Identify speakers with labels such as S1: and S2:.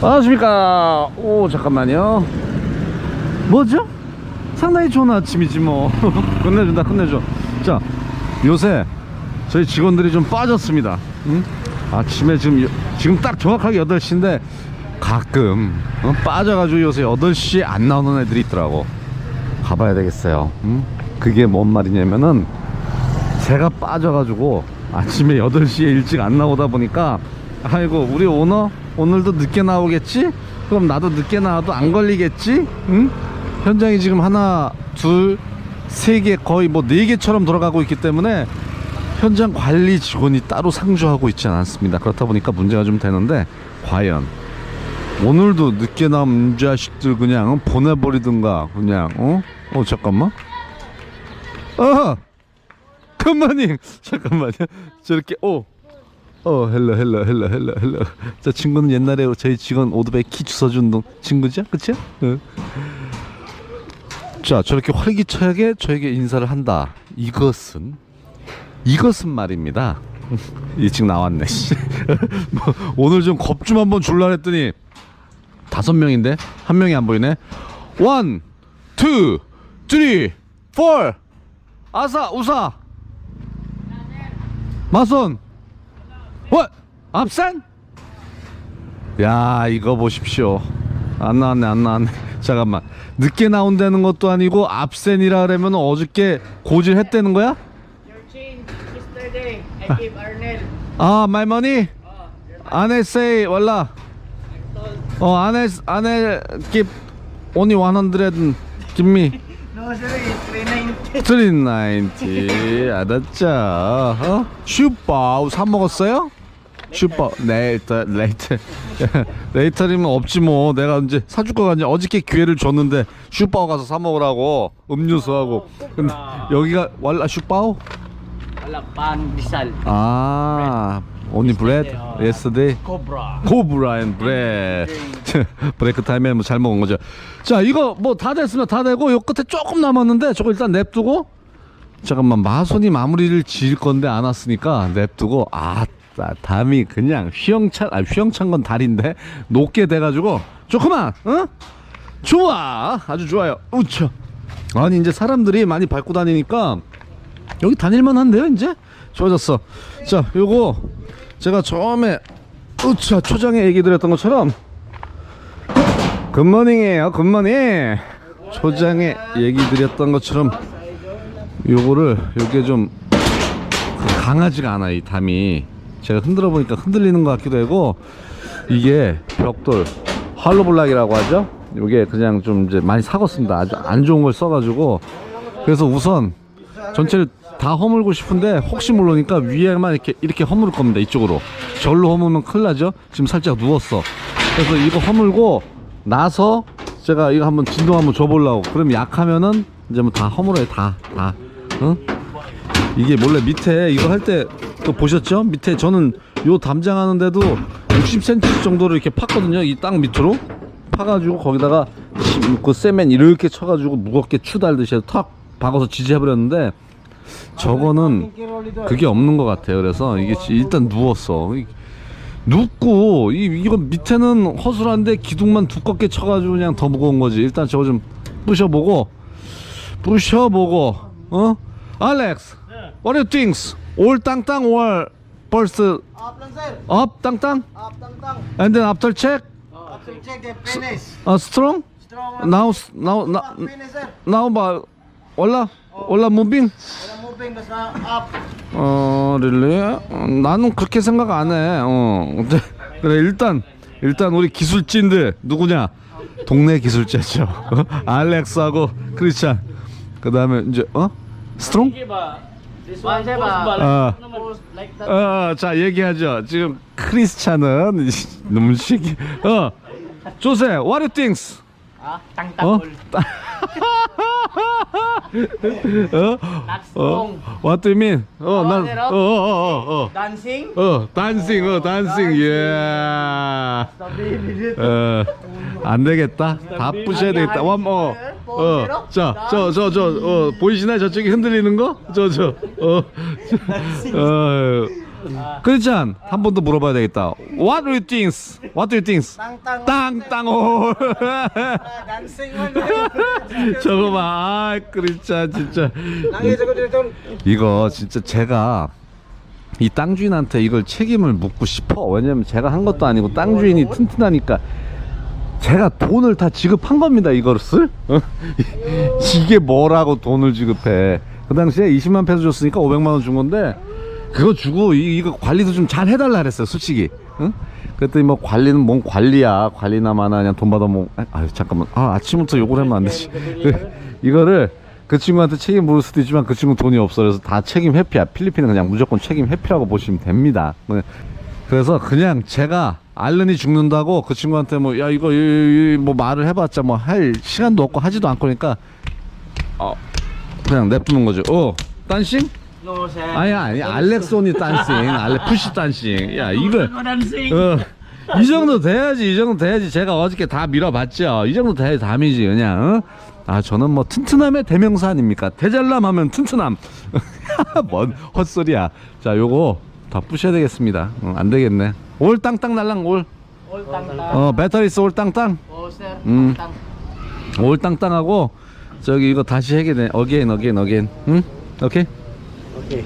S1: 안녕하십니까 오 잠깐만요 뭐죠? 상당히 좋은 아침이지 뭐 끝내준다 끝내줘 자 요새 저희 직원들이 좀 빠졌습니다 응? 아침에 지금 여- 지금 딱 정확하게 8시인데 가끔 어? 빠져가지고 요새 8시에 안 나오는 애들이 있더라고 가봐야 되겠어요 응? 그게 뭔 말이냐면은 제가 빠져가지고 아침에 8시에 일찍 안 나오다 보니까 아이고 우리 오너 오늘도 늦게 나오겠지? 그럼 나도 늦게 나와도 안 걸리겠지? 응? 현장이 지금 하나 둘 세 개 거의 뭐 네 개처럼 돌아가고 있기 때문에 현장 관리 직원이 따로 상주하고 있지 않습니다 그렇다 보니까 문제가 좀 되는데 과연 오늘도 늦게 나온 자식들 그냥 보내버리든가 그냥 어? 어 잠깐만 어 굿모닝 잠깐만요 저렇게 오 어, 헬로, 헬로, 헬로, 헬로, 헬로. 저 친구는 옛날에 저희 직원 오토바이 키 주워준 동 친구죠? 그쵸? 응. 자, 저렇게 활기차게 저에게 인사를 한다. 이것은, 이것은 말입니다. 이 지금 나왔네. 씨. 뭐, 오늘 좀 겁 좀 한번 줄라 했더니 다섯 명인데 한 명이 안 보이네. 원, 투, 쓰리, 포. 아사, 우사. 마손. What? 앞산? 야 이거 보십시오 안 나왔네 안 나왔네 잠깐만 늦게 나온다는 것도 아니고 앞센이라 그러면 어저께 고질했다는 거야? 아 money? 안에 say wallah 어 안에 안에 give only 100 give me
S2: No, sir, 390.
S1: 390 알았죠 어? 슈퍼 사 먹었어요? 슈퍼. 레이터 레이터. 레이터리면 없지 뭐. 내가 이제 사줄 거가 아니라 어저께 기회를 줬는데 슈퍼 가서 사 먹으라고. 음료수하고. 근데 여기가 왈라 슈퍼?
S2: Wala, pan.
S1: 아 only bread? Yesterday
S2: Cobra.
S1: 코브라 앤 브레드 브레이크 타임에 뭐 잘 먹은 거죠. 자 이거 뭐 다 됐으면 다 되고 요 끝에 조금 남았는데 저거 일단 냅두고. 잠깐만 마손이 마무리를 지을 건데 안 왔으니까 냅두고. 아 따- 담이 그냥 휘영찬 아 휘영찬 건 다리인데 높게 돼가지고 조금만 어? 좋아. 아주 좋아요. 우차. 아니 이제 사람들이 많이 밟고 다니니까 여기 다닐만 한데요 이제? 좋아졌어. 자 요거 제가 처음에 우차 초장에 얘기 드렸던 것처럼 굿모닝이에요 굿모닝. 초장에 얘기 드렸던 것처럼 요거를 요게 좀 강하지가 않아 이 담이 제가 흔들어 보니까 흔들리는 것 같기도 하고 이게 벽돌 할로블락이라고 하죠? 요게 그냥 좀 이제 많이 사갔습니다. 아주 안 좋은 걸 써가지고. 그래서 우선 전체를 다 허물고 싶은데 혹시 모르니까 위에만 이렇게 이렇게 허물 겁니다 이쪽으로. 절로 허물면 큰일 나죠? 지금 살짝 누웠어. 그래서 이거 허물고 나서 제가 이거 한번 진동 한번 줘보려고. 그럼 약하면은 이제 뭐 다 허물어요 다다. 응? 이게 원래 밑에 이거 할 때 또 보셨죠? 밑에 저는 요 담장 하는데도 60cm 정도로 이렇게 팠거든요. 이 땅 밑으로 파가지고 거기다가 심- 그 세멘 이렇게 쳐가지고 무겁게 추달듯이 탁 박아서 지지해버렸는데 저거는 그게 없는 것 같아요. 그래서 이게 지- 일단 누웠어. 이- 눕고 이 이거 밑에는 허술한데 기둥만 두껍게 쳐가지고 그냥 더 무거운 거지. 일단 저거 좀 부셔보고 부셔보고 어? 알렉스 What do you think? 올 땅땅 or first
S2: Up lang, sir.
S1: up 땅땅
S2: Up, tang, tang.
S1: and then after check
S2: After check the finish.
S1: uh, strong
S2: Strong.
S1: now now now,
S2: Up, finish, sir.
S1: now 봐 올라 올라 moving
S2: Wala moving, basta up.
S1: 어 릴리 어, 나는 그렇게 생각 안해어 그래 일단 일단 우리 기술진들 누구냐 동네 기술자죠 알렉스하고 크리스찬 그 다음에 이제 어 스트롱
S2: one, sir,
S1: 아. 어, 자 얘기하죠. 지금 크리스찬은 너무 시기. 어, 조세, what do you think?
S2: Ah, tang, tang.
S1: 어? 어? 어? What do you mean? 어, 난,
S2: 네,
S1: 어, 어, 어, 어,
S2: Dancing.
S1: 어, 어, 단싱, 어, 단싱, 예. 어, 안 되겠다. 다 부셔야 되겠다. 원, 어, 어, 자, 저, 저, 저, 어, 보이시나요? 저쪽에 흔들리는 거? 저, 저, 어, 저, 어, 크리스찬 한 번 더 물어봐야 되겠다. What do you think? What do you think? 땅땅홀.
S2: Dancing man.
S1: 저거 봐, 아, 크리스찬 진짜. 이거 진짜 제가 이 땅 주인한테 이걸 책임을 묻고 싶어. 왜냐면 제가 한 것도 아니고 땅 주인이 튼튼하니까 제가 돈을 다 지급한 겁니다. 이거를 어? 이게 뭐라고 돈을 지급해? 그 당시에 20만 페소 줬으니까 500만 원 준 건데 그거 주고 이, 이거 관리도 좀 잘 해달라 그랬어요. 솔직히. 응? 그랬더니 뭐 관리는 뭔 관리야. 관리나마나 그냥 돈 받아 먹. 아 잠깐만. 아 아침부터 욕을 하면 안 되지. 그, 이거를 그 친구한테 책임 물을 수도 있지만 그 친구 돈이 없어 그래서 다 책임 회피야 필리핀은 그냥 무조건 책임 회피라고 보시면 됩니다 네. 그래서 그냥 제가 알른이 죽는다고 그 친구한테 뭐 야 이거 이, 이, 뭐 말을 해봤자 뭐 할 시간도 없고 하지도 않고 그러니까 어 그냥 냅두는 거죠. 어 딴싱? 아니 아니 알렉소니 딴싱 알렉 푸시 딴싱. 야 이걸. 어, 이 정도 돼야지 이 정도 돼야지 제가 어저께 다 밀어봤죠. 이 정도 돼야지 담이지 그냥 어? 아 저는 뭐 튼튼함의 대명사 아닙니까? 대잘남 하면 튼튼함. 뭔 헛소리야. 자 요거 다 부셔야 되겠습니다 어, 안 되겠네 올 땅땅 날랑 올
S2: All tang-tang.
S1: 어, 배터리스 올 땅땅.
S2: Tang-tang.
S1: 올 땅땅하고 저기 이거 다시 해야 돼 어게인 어게인 어게인 응? 오케이
S2: Okay.